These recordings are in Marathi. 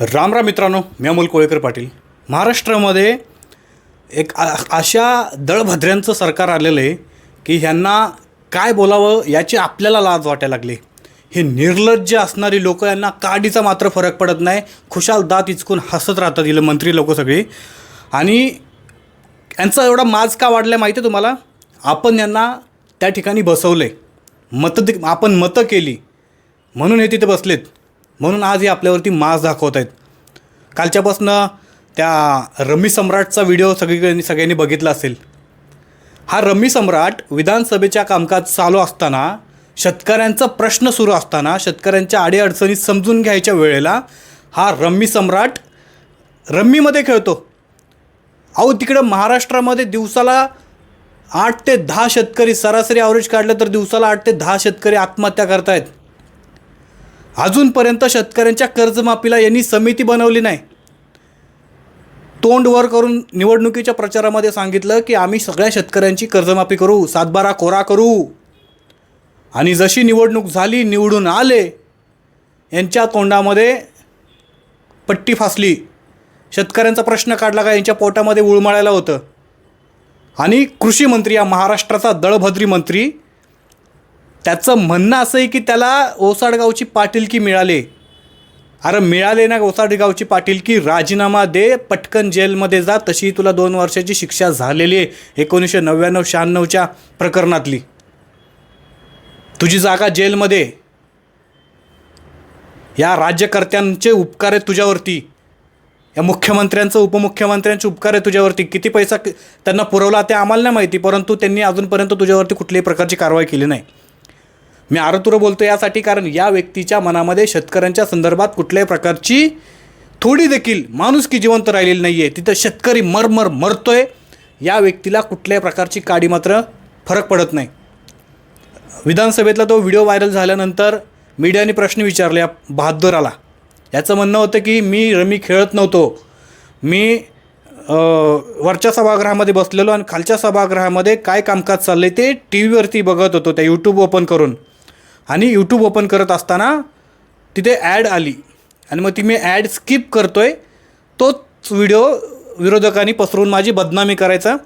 राम राम मित्रांनो मी अमोल कोळेकर पाटील. महाराष्ट्रामध्ये एक आ- अशा दळभद्र्यांचं सरकार आलेलं आहे की ह्यांना काय बोलावं याची आपल्याला लाज वाटायला लागली. हे निर्लज्ज असणारी लोक यांना काडीचा मात्र फरक पडत नाही. खुशाल दात इचकून हसत राहतात इले मंत्री लोक सगळी. आणि यांचा एवढा माज का वाढला माहिती आहे तुम्हाला? आपण यांना त्या ठिकाणी बसवलं आहे मतं आपण मतं केली. म्हणून हे तिथे बसलेत. म्हणून आज हे आपल्यावरती मास दाखवत आहेत कालच्यापासनं त्या रमी सम्राटचा व्हिडिओ सगळीकडे सगळ्यांनी बघितला असेल. हा रमी सम्राट विधानसभेच्या कामकाज चालू असताना शेतकऱ्यांचा प्रश्न सुरू असताना शेतकऱ्यांच्या अडीअडचणी समजून घ्यायच्या वेळेला हा रम्मी सम्राट रम्मीमध्ये खेळतो. अहो तिकडं महाराष्ट्रामध्ये दिवसाला आठ ते दहा शेतकरी सरासरी ॲव्हरेज काढलं तर दिवसाला आठ ते दहा शेतकरी आत्महत्या करतायत. अजूनपर्यंत शेतकऱ्यांच्या कर्जमाफीला यांनी समिती बनवली नाही. तोंड वर करून निवडणुकीच्या प्रचारामध्ये सांगितलं की आम्ही सगळ्या शेतकऱ्यांची कर्जमाफी करू सातबारा कोरा करू. आणि जशी निवडणूक झाली निवडून आले यांच्या तोंडामध्ये पट्टी फासली. शेतकऱ्यांचा प्रश्न काढला का? यांच्या पोटामध्ये उळमळायला होतं. आणि कृषी मंत्री या महाराष्ट्राचा दळभद्री मंत्री त्याचं म्हणणं असं आहे की त्याला ओसाडगावची पाटीलकी मिळाले. अरे मिळाले ना ओसाडगावची पाटीलकी? राजीनामा दे पटकन जेलमध्ये जा तशी तुला दोन वर्षाची शिक्षा झालेली आहे एकोणीसशे नव्याण्णव शहाण्णवच्या प्रकरणातली. तुझी जागा जेलमध्ये. या राज्यकर्त्यांचे उपकार आहेत तुझ्यावरती. या मुख्यमंत्र्यांचं उपमुख्यमंत्र्यांचे उपकार आहे तुझ्यावरती. किती पैसा त्यांना पुरवला ते आम्हाला नाही माहिती परंतु त्यांनी अजूनपर्यंत तुझ्यावरती कुठल्याही प्रकारची कारवाई केली नाही. मी आरतुर बोलतो यासाठी कारण या व्यक्तीच्या मनामध्ये शेतकऱ्यांच्या संदर्भात कुठल्याही प्रकारची थोडी देखील माणुसकी जिवंत राहिलेली नाही आहे तिथं शेतकरी मरमर मरतोय. या व्यक्तीला कुठल्याही प्रकारची काडी मात्र फरक पडत नाही. विधानसभेतला तो व्हिडिओ व्हायरल झाल्यानंतर मीडियाने प्रश्न विचारले या बहादुराला. याचं म्हणणं होतं की मी रमी खेळत नव्हतो. मी वरच्या सभागृहामध्ये बसलेलो आणि खालच्या सभागृहामध्ये काय कामकाज चाललं आहे ते टी व्हीवरती बघत होतो त्या यूट्यूब ओपन करून. आणि यूट्यूब ओपन करत असताना तिथे ॲड आली. आणि मग ती मी ॲड स्किप करतो आहे तोच व्हिडिओ विरोधकांनी पसरवून माझी बदनामी करायचा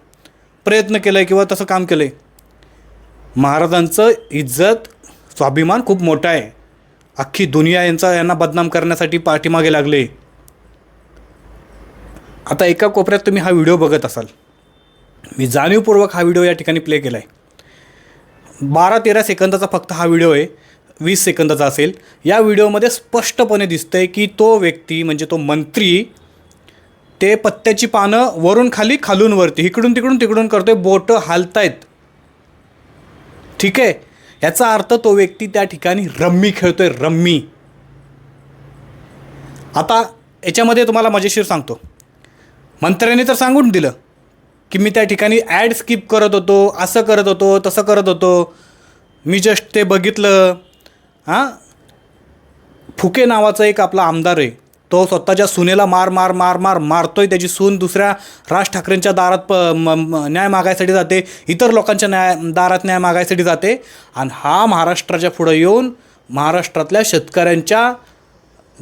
प्रयत्न केला आहे किंवा तसं काम केलं आहे महाराजांचं इज्जत स्वाभिमान खूप मोठा आहे. अख्खी दुनिया यांचा यांना बदनाम करण्यासाठी पाठीमागे लागले. आता एका कोपऱ्यात तुम्ही हा व्हिडिओ बघत असाल. मी जाणीवपूर्वक हा व्हिडिओ या ठिकाणी प्ले केला आहे बारा तेरा सेकंदाचा फक्त हा व्हिडिओ आहे. वीस सेकंदाचा असेल. या व्हिडिओमध्ये स्पष्टपणे दिसतं आहे की तो व्यक्ती म्हणजे तो मंत्री ते पत्त्याची पानं वरून खाली खालून वरती इकडून तिकडून तिकडून करतोय बोटं हालतायत. ठीक आहे? याचा अर्थ तो व्यक्ती त्या ठिकाणी रम्मी खेळतोय रम्मी. आता याच्यामध्ये तुम्हाला मजेशीर सांगतो. मंत्र्यांनी तर सांगून दिलं. की मी त्या ठिकाणी ॲड स्किप करत होतो असं करत होतो तसं करत होतो. मी जस्ट ते बघितलं हां? फुके नावाचा एक आपला आमदार आहे. तो स्वतःच्या सुनेला मार मार मार मार मारतोय. त्याची सून दुसऱ्या राज ठाकरेंच्या दारात प म- म- न्याय मागायसाठी जाते. इतर लोकांच्या न्याय दारात न्याय मागायसाठी जाते. आणि हा महाराष्ट्राच्या पुढं येऊन महाराष्ट्रातल्या शेतकऱ्यांच्या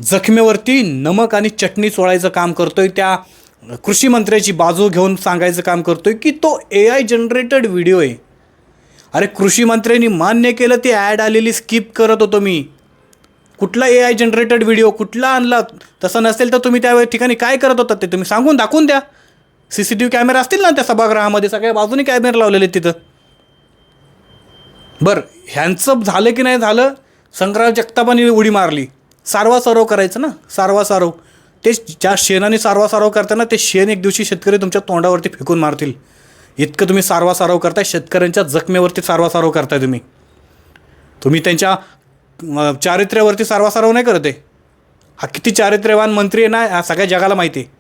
जखमेवरती नमक आणि चटणी चोळायचं काम करतोय त्या कृषी मंत्र्याची बाजू घेऊन सांगायचं काम करतोय की तो ए आय जनरेटेड व्हिडिओ आहे. अरे कृषी मंत्र्यांनी मान्य केलं ती ॲड आलेली स्किप करत होतो मी. कुठला ए आय जनरेटेड व्हिडिओ कुठला आणला तसं नसेल तर तुम्ही त्या ठिकाणी काय करत होतात ते तुम्ही सांगून दाखवून द्या. C C T V camera असतील ना त्या सभागृहामध्ये सगळ्या बाजूने कॅमेरे लावलेले तिथं. बरं ह्यांचं झालं की नाही झालं संग्राम जगतापाने उडी मारली. सारवा सारव करायचं ना सारवा सारव. ते ज्या शेणाने सारवा सारव करताना ते शेण एक दिवशी शेतकरी तुमच्या तोंडावरती फेकून मारतील. इतकं तुम्ही सारवा सारव करताय शेतकऱ्यांच्या जखमेवरती सारवा सारव करताय तुम्ही. तुम्ही त्यांच्या चारित्र्यावरती सारवा सारव नाही करत आहे. हा किती चारित्र्यवान मंत्री आहे ना हा सगळ्या जगाला माहिती आहे.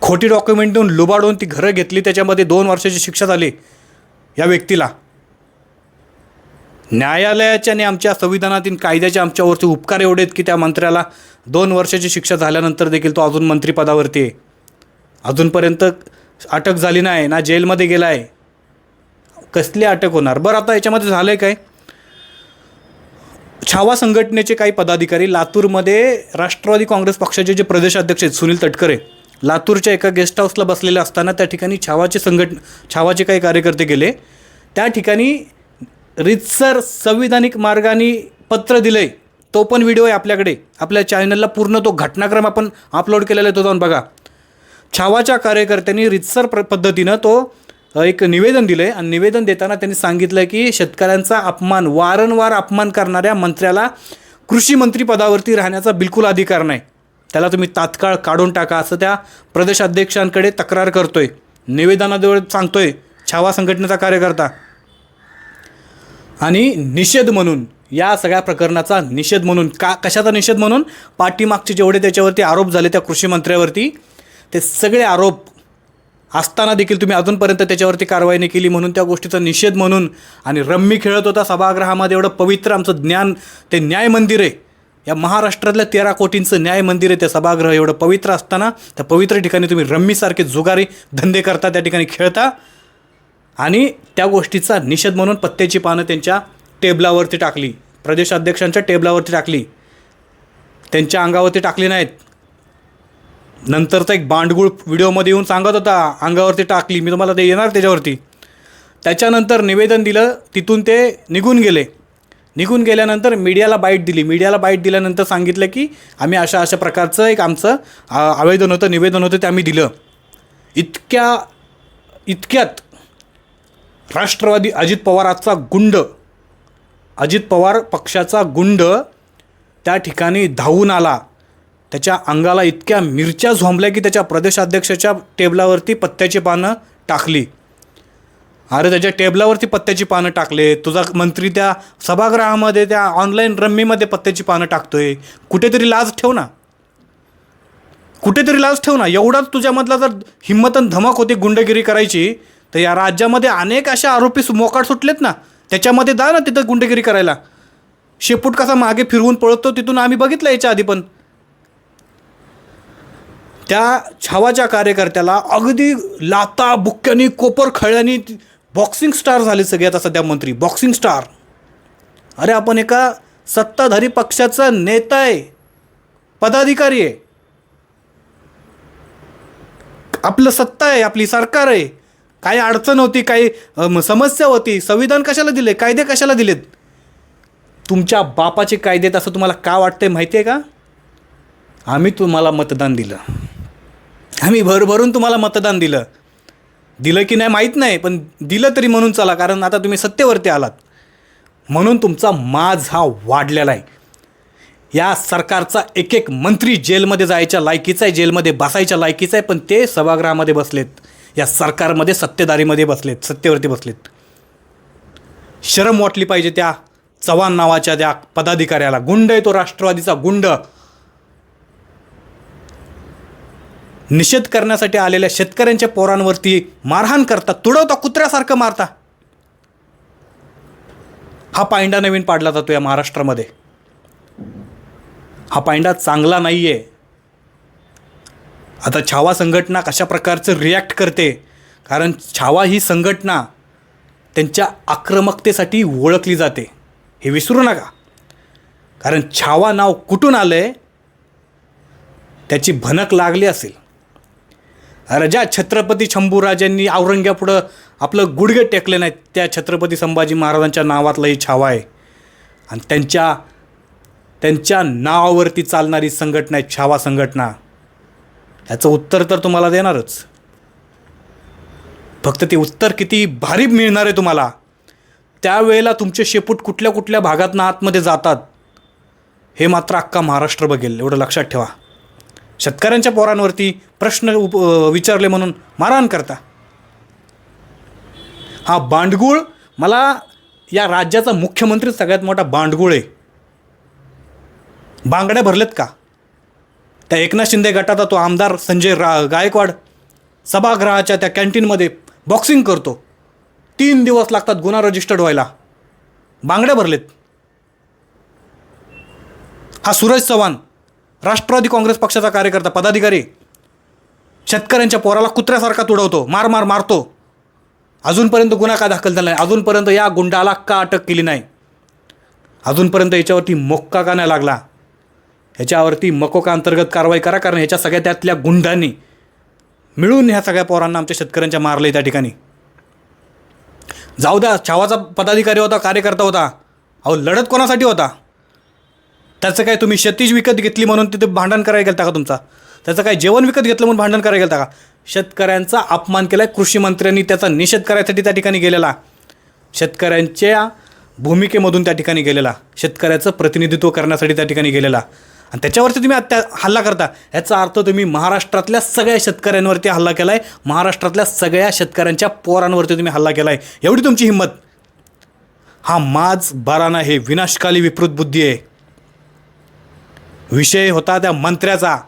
खोटी डॉक्युमेंट देऊन लुबाडून ती घरं घेतली त्याच्यामध्ये दोन वर्षाची शिक्षा झाली या व्यक्तीला. न्यायालयाच्या आणि आमच्या संविधानातील कायद्याचे आमच्यावरती उपकार एवढे आहेत की त्या मंत्र्याला दोन वर्षाची शिक्षा झाल्यानंतर देखील तो अजून मंत्रिपदावरती आहे. अजूनपर्यंत अटक झाली नाही ना जेलमध्ये गेला आहे कसली अटक होणार? बरं आता याच्यामध्ये झालं आहे काय? छावा संघटनेचे काही पदाधिकारी लातूरमध्ये राष्ट्रवादी काँग्रेस पक्षाचे जे प्रदेशाध्यक्ष आहेत सुनील तटकरे लातूरच्या एका गेस्ट हाऊसला बसलेले असताना त्या ठिकाणी छावाचे संघट छावाचे काही कार्यकर्ते गेले. त्या ठिकाणी रितसर संविधानिक मार्गाने पत्र दिलंय तो पण व्हिडिओ आहे आपल्याकडे. आपल्या चॅनलला पूर्ण तो घटनाक्रम आपण अपलोड केलेला आहे तो जाऊन बघा. छावाच्या कार्यकर्त्यांनी रितसर प्र पद्धतीनं तो एक निवेदन दिलं आहे आणि निवेदन देताना त्यांनी सांगितलं की शेतकऱ्यांचा अपमान वारंवार अपमान करणाऱ्या मंत्र्याला कृषी मंत्री पदावरती राहण्याचा बिलकुल अधिकार नाही. त्याला तुम्ही तात्काळ काढून टाका असं त्या प्रदेशाध्यक्षांकडे तक्रार करतोय. निवेदनाजवळ सांगतोय छावा संघटनेचा कार्यकर्ता. आणि निषेध म्हणून या सगळ्या प्रकरणाचा निषेध म्हणून का कशाचा निषेध म्हणून? पाठीमागचे जेवढे त्याच्यावरती आरोप झाले त्या कृषी मंत्र्यावरती ते सगळे आरोप असताना देखील तुम्ही अजूनपर्यंत त्याच्यावरती कारवाई नाही केली म्हणून त्या गोष्टीचा निषेध म्हणून आणि रम्मी खेळत होता सभागृहामध्ये एवढं पवित्र आमचं ज्ञान ते न्याय मंदिर आहे. या महाराष्ट्रातल्या तेरा कोटींचं न्याय मंदिर आहे ते सभागृह एवढं पवित्र असताना त्या पवित्र ठिकाणी तुम्ही रम्मीसारखे जुगारी धंदे करता त्या ठिकाणी खेळता. आणि त्या गोष्टीचा निषेध म्हणून पत्त्याची पानं त्यांच्या टेबलावरती टाकली. प्रदेशाध्यक्षांच्या टेबलावरती टाकली. त्यांच्या अंगावरती टाकली नाहीत. नंतरचा एक बांडगुळ व्हिडिओमध्ये येऊन सांगत होता अंगावरती टाकली मी तुम्हाला ते येणार त्याच्यावरती. त्याच्यानंतर निवेदन दिलं तिथून ते निघून गेले. निघून गेल्यानंतर मीडियाला बाईट दिली. मीडियाला बाईट दिल्यानंतर सांगितलं की आम्ही अशा अशा प्रकारचं एक आमचं आवेदन होतं निवेदन होतं ते आम्ही दिलं. इतक्या इतक्यात राष्ट्रवादी अजित पवाराचा गुंड. अजित पवार पक्षाचा गुंड त्या ठिकाणी धावून आला. त्याच्या अंगाला इतक्या मिरच्या झोंबल्या की त्याच्या प्रदेशाध्यक्षाच्या टेबलावरती पत्त्याची पानं टाकली. अरे त्याच्या टेबलावरती पत्त्याची पानं टाकले. तुझा मंत्री त्या सभागृहामध्ये त्या ऑनलाईन रम्मीमध्ये पत्त्याची पानं टाकतोय. कुठेतरी लाज ठेव ना. कुठेतरी लाज ठेव ना. एवढाच तुझ्यामधला जर हिंमत आणि धमक होती गुंडगिरी करायची तर या राज्यामध्ये अनेक असे आरोपी सु- मोकाट सुटलेत ना त्याच्यामध्ये जा ना तिथं गुंडगिरी करायला. शेपूट कसा मागे फिरवून पळतो तिथून आम्ही बघितलं याच्या आधी पण. त्या छावाच्या कार्यकर्त्याला अगदी लाता बुक्क्यानी कोपर खळ्यानी बॉक्सिंग स्टार झाले सगळे आता सध्या मंत्री बॉक्सिंग स्टार अरे आपण एका सत्ताधारी पक्षाचा नेता आहे पदाधिकारी आहे. आपलं सत्ता आहे आपली सरकार आहे. काही अडचण होती काही समस्या होती संविधान कशाला दिले कायदे कशाला दिलेत? तुमच्या बापाचे कायदे आहेत असं तुम्हाला का वाटतंय माहिती आहे का? आम्ही तुम्हाला मतदान दिलं. आम्ही भरभरून तुम्हाला मतदान दिलं. दिलं की नाही माहीत नाही पण दिलं तरी म्हणून चला कारण आता तुम्ही सत्तेवरती आलात. म्हणून तुमचा माज हा वाढलेला आहे. या सरकारचा एक एक मंत्री जेलमध्ये जायच्या लायकीचा आहे जेलमध्ये बसायच्या लायकीचा आहे पण ते सभागृहामध्ये बसलेत. या सरकारमध्ये सत्तेदारीमध्ये बसलेत सत्तेवरती बसलेत. शरम वाटली पाहिजे त्या चव्हाण नावाच्या त्या पदाधिकाऱ्याला. गुंड आहे तो राष्ट्रवादीचा गुंड. निषेध करण्यासाठी आलेल्या शेतकऱ्यांच्या पोरांवरती मारहाण करता तुडवता कुत्र्यासारखं मारता. हा पायंडा नवीन पाडला जातो या महाराष्ट्रामध्ये. हा पायंडा चांगला नाही आहे आता छावा संघटना कशा प्रकारचं रिॲक्ट करते? कारण छावा ही संघटना त्यांच्या आक्रमकतेसाठी ओळखली जाते. हे विसरू नका. कारण छावा नाव कुठून आलं आहे त्याची भनक लागली असेल. अरे ज्या छत्रपती शंभूराजांनी औरंग्यापुढं आपलं गुडघे टेकले नाहीत. त्या छत्रपती संभाजी महाराजांच्या नावातलंही छावा आहे. आणि त्यांच्या त्यांच्या नावावरती चालणारी संघटना आहे छावा संघटना. ह्याचं उत्तर तर तुम्हाला देणारच. फक्त ते उत्तर किती भारी मिळणार आहे तुम्हाला. त्यावेळेला तुमचे शेपूट कुठल्या कुठल्या भागातनं आतमध्ये जातात हे मात्र अख्खा महाराष्ट्र बघेल. एवढं लक्षात ठेवा. शेतकऱ्यांच्या पोरांवरती प्रश्न उप विचारले म्हणून मारहाण करता. हा बांडगुळ मला या राज्याचा मुख्यमंत्री सगळ्यात मोठा बांडगुळ आहे. बांगड्या भरलेत का? त्या एकनाथ शिंदे गटाचा तो आमदार संजय रा गायकवाड सभागृहाच्या त्या कॅन्टीनमध्ये बॉक्सिंग करतो. तीन दिवस लागतात गुन्हा रजिस्टर्ड व्हायला. बांगड्या भरलेत. हा सूरज चव्हाण राष्ट्रवादी काँग्रेस पक्षाचा कार्यकर्ता पदाधिकारी शेतकऱ्यांच्या पोराला कुत्र्यासारखा तुडवतो मार मार मारतो. अजूनपर्यंत गुन्हा का दाखल झाला नाही? अजूनपर्यंत या गुंडाला का अटक केली नाही? अजूनपर्यंत याच्यावरती मोक्का का नाही लागला? ह्याच्यावरती मकोका अंतर्गत कारवाई करा कारण ह्याच्या सगळ्या त्यातल्या गुंडांनी मिळून ह्या सगळ्या पोरांना आमच्या शेतकऱ्यांच्या मारले त्या ठिकाणी. जाऊ द्या छावाचा पदाधिकारी होता कार्यकर्ता होता. अहो लढत कोणासाठी होता? त्याचं काय तुम्ही शेतीच विकत घेतली म्हणून तिथे भांडण करायला गेलता का तुमचा? त्याचं काय जेवण विकत घेतलं म्हणून भांडण करायला गेलता का? शेतकऱ्यांचा अपमान केला आहे कृषी मंत्र्यांनी त्याचा निषेध करायसाठी त्या ठिकाणी गेलेला. शेतकऱ्यांच्या भूमिकेमधून त्या ठिकाणी गेलेला. शेतकऱ्याचं प्रतिनिधित्व करण्यासाठी त्या ठिकाणी गेलेला. आणि त्याच्यावरती तुम्ही आत्ता हल्ला करता. याचा अर्थ तुम्ही महाराष्ट्रातल्या सगळ्या शेतकऱ्यांवरती हल्ला केला आहे महाराष्ट्रातल्या सगळ्या शेतकऱ्यांच्या पोरांवरती तुम्ही हल्ला केला आहे एवढी तुमची हिंमत. हा माज बाराना हे विनाशकाली विकृत बुद्धी आहे. विषय होता त्या मंत्र्याचा.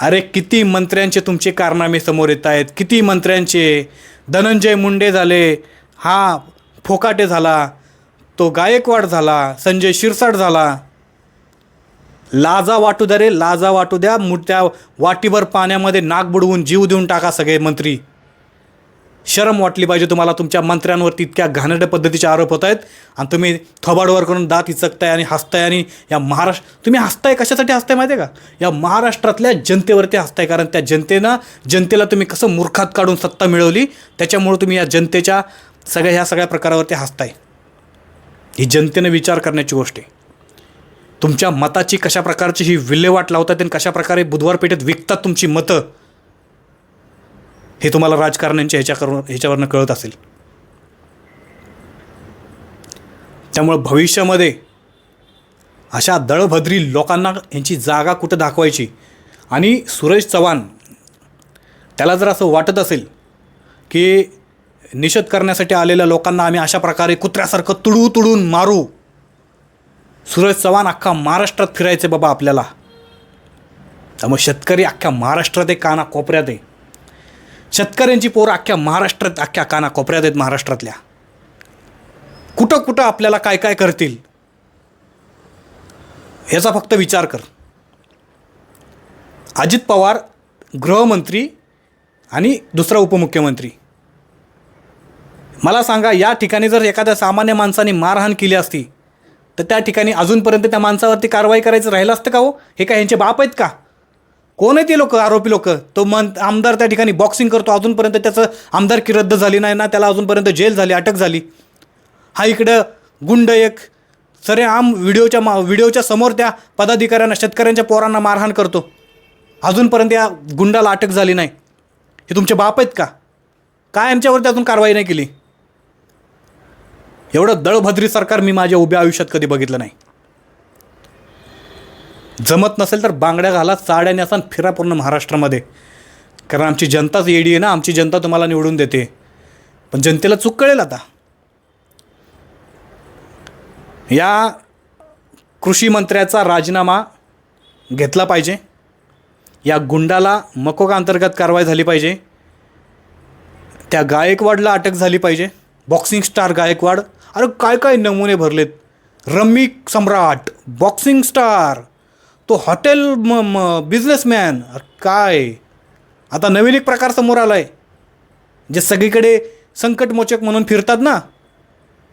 अरे किती मंत्र्यांचे तुमचे कारनामे समोर येत आहेत. किती मंत्र्यांचे. धनंजय मुंडे झाले. हा फोकाटे झाला. तो गायकवाड झाला. संजय शिरसाट झाला. लाजा वाटू द्या रे लाजा वाटू द्या. मोठ्या वाटीभर पाण्यामध्ये नाक बुडवून जीव देऊन टाका सगळे मंत्री. शरम वाटली पाहिजे तुम्हाला तुमच्या मंत्र्यांवरती इतक्या घाणेरड्या पद्धतीचे आरोप होत आहेत. आणि तुम्ही थोबाडवर करून दात इचकताय आणि हसताय आणि या महाराष्ट्र तुम्ही हसताय कशासाठी हसताय माहिती आहे का? या महाराष्ट्रातल्या जनतेवरती हसताय कारण त्या जनतेनं जनतेला तुम्ही कसं मूर्खात काढून सत्ता मिळवली त्याच्यामुळे तुम्ही या जनतेच्या सगळ्या ह्या सगळ्या प्रकारावरती हसताय. ही जनतेनं विचार करण्याची गोष्ट आहे. तुमच्या मताची कशा प्रकारची ही विल्हेवाट लावतात आणि कशा प्रकारे बुधवार पेठेत विकतात तुमची मतं हे तुम्हाला राजकारण्यांच्या ह्याच्याकडून ह्याच्यावरनं कळत असेल. त्यामुळं भविष्यामध्ये अशा दळभद्री लोकांना यांची जागा कुठं दाखवायची? आणि सुरेश चव्हाण त्याला जर असं वाटत असेल की निषेध करण्यासाठी आलेल्या लोकांना आम्ही अशा प्रकारे कुत्र्यासारखं तुडू तुडून मारू सूरज चव्हाण अख्खा महाराष्ट्रात फिरायचे बाबा आपल्याला. त्यामुळे शेतकरी अख्ख्या महाराष्ट्रात आहे काना कोपऱ्यात आहे. शेतकऱ्यांची पोरं अख्ख्या महाराष्ट्रात अख्ख्या काना कोपऱ्यात आहेत महाराष्ट्रातल्या. कुठं कुठं आपल्याला काय काय करतील? याचा फक्त विचार कर. अजित पवार गृहमंत्री आणि दुसरा उपमुख्यमंत्री. मला सांगा या ठिकाणी जर एखाद्या सामान्य माणसाने मारहाण केली असती तर त्या ठिकाणी अजूनपर्यंत त्या माणसावरती कारवाई करायचं राहिलं असतं का हो? हे काय यांचे बाप आहेत का? कोण आहे ते लोक? आरोपी लोक? तो मन आमदार त्या ठिकाणी बॉक्सिंग करतो. अजूनपर्यंत त्याचं आमदारकी रद्द झाली नाही ना त्याला अजूनपर्यंत जेल झाली अटक झाली. हा इकडं गुंड एक सरे आम व्हिडिओच्या मा व्हिडिओच्या समोर त्या पदाधिकाऱ्यांना शेतकऱ्यांच्या पोरांना मारहाण करतो. अजूनपर्यंत या गुंडाला अटक झाली नाही. हे तुमचे बाप आहेत का? काय यांच्यावरती अजून कारवाई नाही केली? एवढं दळभद्री सरकार मी माझ्या उभ्या आयुष्यात कधी बघितलं नाही. जमत नसेल तर बांगड्या घाला साड्याने नेसान फिरा पूर्ण महाराष्ट्रामध्ये. कारण आमची जनताच येडी आहे ना आमची जनता तुम्हाला निवडून देते. पण जनतेला चूक कळेल आता. या कृषी मंत्र्याचा राजीनामा घेतला पाहिजे. या गुंडाला मकोका अंतर्गत कारवाई झाली पाहिजे. त्या गायकवाडला अटक झाली पाहिजे. Boxing star Gaikwad. अरे काय काय नमुने भरलेत. रम्मी सम्राट बॉक्सिंग स्टार तो हॉटेल म म बिझनेसमॅन. काय. आता नवीन एक प्रकार समोर आला आहे जे सगळीकडे संकटमोचक म्हणून फिरतात ना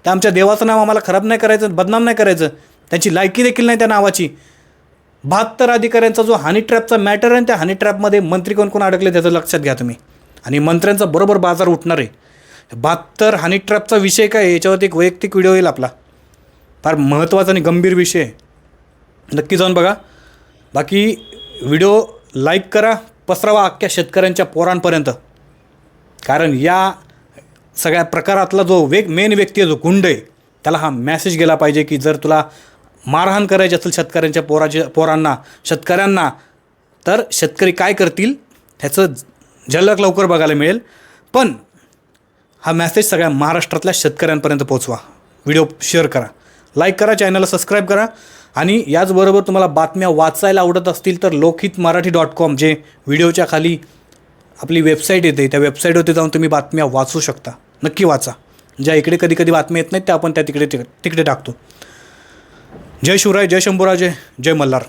त्या आमच्या देवाचं नाव आम्हाला खराब नाही करायचं बदनाम नाही करायचं. त्यांची लायकी देखील नाही त्या नावाची. बहात्तर अधिकाऱ्यांचा जो हनी ट्रॅपचा मॅटर आहे त्या हानी ट्रॅपमध्ये मंत्री कोण कोण अडकले त्याचं लक्षात घ्या तुम्ही. आणि मंत्र्यांचा बरोबर बाजार उठणार आहे. बहात्तर हनी ट्रॅपचा विषय काय याच्यावरती एक वैयक्तिक व्हिडिओ येईल आपला. फार महत्त्वाचा आणि गंभीर विषय आहे. नक्की जाऊन बघा. बाकी व्हिडिओ लाईक करा पसरावा अख्ख्या शेतकऱ्यांच्या पोरांपर्यंत. कारण या सगळ्या प्रकारातला जो वेग मेन व्यक्ती आहे जो गुंड आहे त्याला हा मॅसेज गेला पाहिजे की जर तुला मारहाण करायची असेल शेतकऱ्यांच्या पोराच्या पोरांना शेतकऱ्यांना तर शेतकरी काय करतील? ह्याचं झलक लवकर बघायला मिळेल. पण हा मॅसेज सगळ्या महाराष्ट्रातल्या शेतकऱ्यांपर्यंत पोचवा व्हिडिओ शेअर करा. लाईक करा चॅनलला सबस्क्राईब करा. आणि याचबरोबर तुम्हाला बातम्या वाचायला आवडत असतील तर लोकहित मराठी डॉट कॉम जे व्हिडिओच्या खाली आपली वेबसाईट येते त्या वेबसाईटवरती जाऊन तुम्ही बातम्या वाचू शकता. नक्की वाचा. ज्या इकडे कधी कधी बातम्या येत नाहीत त्या आपण त्या तिकडे तिकडे टाकतो. जय शिवराय जय शंभूराजे जय मल्हार.